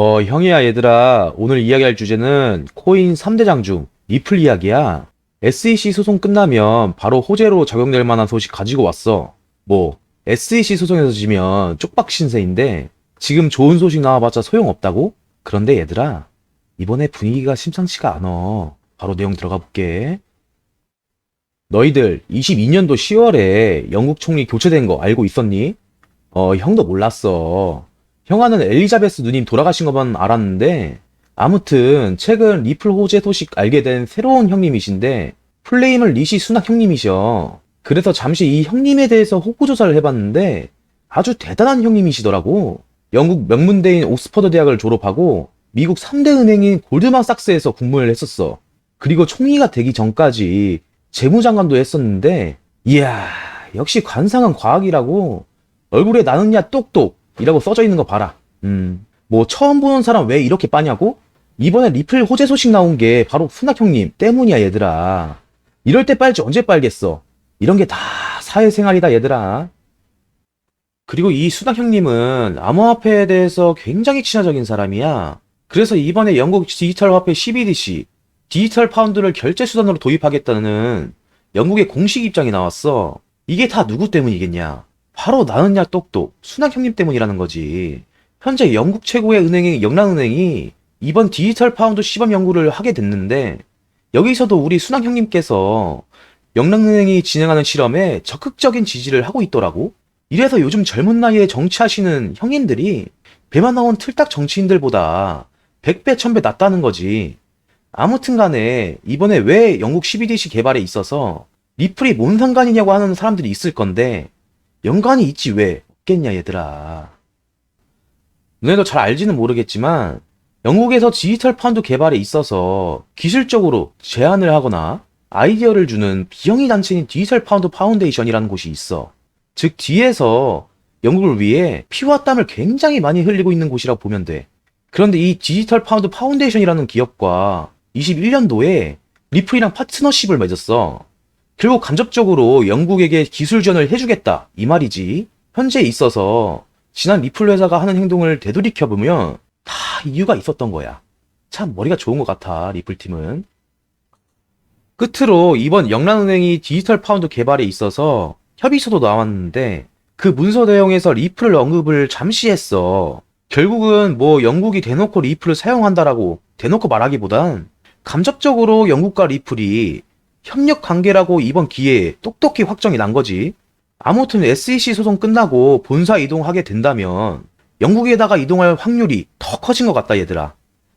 어, 형이야, 얘들아. 오늘 이야기할 주제는 코인 3대 장 중 리플 이야기야. SEC 소송 끝나면 바로 호재로 적용될 만한 소식 가지고 왔어. 뭐, SEC 소송에서 지면 쪽박 신세인데, 지금 좋은 소식 나와봤자 소용없다고? 그런데 얘들아, 이번에 분위기가 심상치가 않아. 바로 내용 들어가 볼게. 너희들 22년도 10월에 영국 총리 교체된 거 알고 있었니? 어, 형도 몰랐어. 형아는 엘리자베스 누님 돌아가신 것만 알았는데, 아무튼, 최근 리플 호재 소식 알게 된 새로운 형님이신데, 플레임을 리시 수낙 형님이셔. 그래서 잠시 이 형님에 대해서 호구조사를 해봤는데, 아주 대단한 형님이시더라고. 영국 명문대인 옥스퍼드 대학을 졸업하고, 미국 3대 은행인 골드만삭스에서 공부를 했었어. 그리고 총리가 되기 전까지 재무장관도 했었는데, 이야, 역시 관상은 과학이라고, 얼굴에 나는야 똑똑, 이라고 써져 있는 거 봐라. 음, 뭐 처음 보는 사람 왜 이렇게 빠냐고? 이번에 리플 호재 소식 나온 게 바로 수낙 형님 때문이야 얘들아. 이럴 때 빨지 언제 빨겠어? 이런 게 다 사회생활이다 얘들아. 그리고 이 수낙 형님은 암호화폐에 대해서 굉장히 친화적인 사람이야. 그래서 이번에 영국 디지털 화폐 CBDC, 디지털 파운드를 결제 수단으로 도입하겠다는 영국의 공식 입장이 나왔어. 이게 다 누구 때문이겠냐? 바로 나는야 똑똑 순학 형님 때문이라는 거지. 현재 영국 최고의 은행인 영란은행이 이번 디지털 파운드 시범 연구를 하게 됐는데 여기서도 우리 순학 형님께서 영란은행이 진행하는 실험에 적극적인 지지를 하고 있더라고. 이래서 요즘 젊은 나이에 정치하시는 형님들이 배만 나온 틀딱 정치인들보다 100배, 1000배 낫다는 거지. 아무튼 간에 이번에 왜 영국 CBDC 개발에 있어서 리플이 뭔 상관이냐고 하는 사람들이 있을 건데 연관이 있지 왜? 없겠냐 얘들아. 너네도 잘 알지는 모르겠지만 영국에서 디지털 펀드 개발에 있어서 기술적으로 제안을 하거나 아이디어를 주는 비영리 단체인 디지털 파운드 파운데이션이라는 곳이 있어. 즉 뒤에서 영국을 위해 피와 땀을 굉장히 많이 흘리고 있는 곳이라고 보면 돼. 그런데 이 디지털 파운드 파운데이션이라는 기업과 21년도에 리플이랑 파트너십을 맺었어 결국 간접적으로 영국에게 기술 지원을 해주겠다 이 말이지. 현재 있어서 지난 리플 회사가 하는 행동을 되돌이켜보면 다 이유가 있었던 거야. 참 머리가 좋은 것 같아 리플 팀은. 끝으로 이번 영란은행이 디지털 파운드 개발에 있어서 협의서도 나왔는데 그 문서 내용에서 리플 언급을 잠시 했어. 결국은 뭐 영국이 대놓고 리플을 사용한다라고 대놓고 말하기보단 감접적으로 영국과 리플이 협력 관계라고 이번 기회에 똑똑히 확정이 난 거지. 아무튼 SEC 소송 끝나고 본사 이동하게 된다면 영국에다가 이동할 확률이 더 커진 것 같다 얘들아.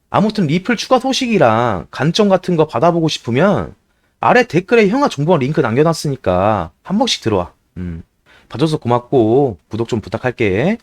아무튼 리플 추가 소식이랑 관점 같은 거 받아보고 싶으면 아래 댓글에 형아 정보 링크 남겨놨으니까 한 번씩 들어와. 음. 봐줘서 고맙고 구독 좀 부탁할게.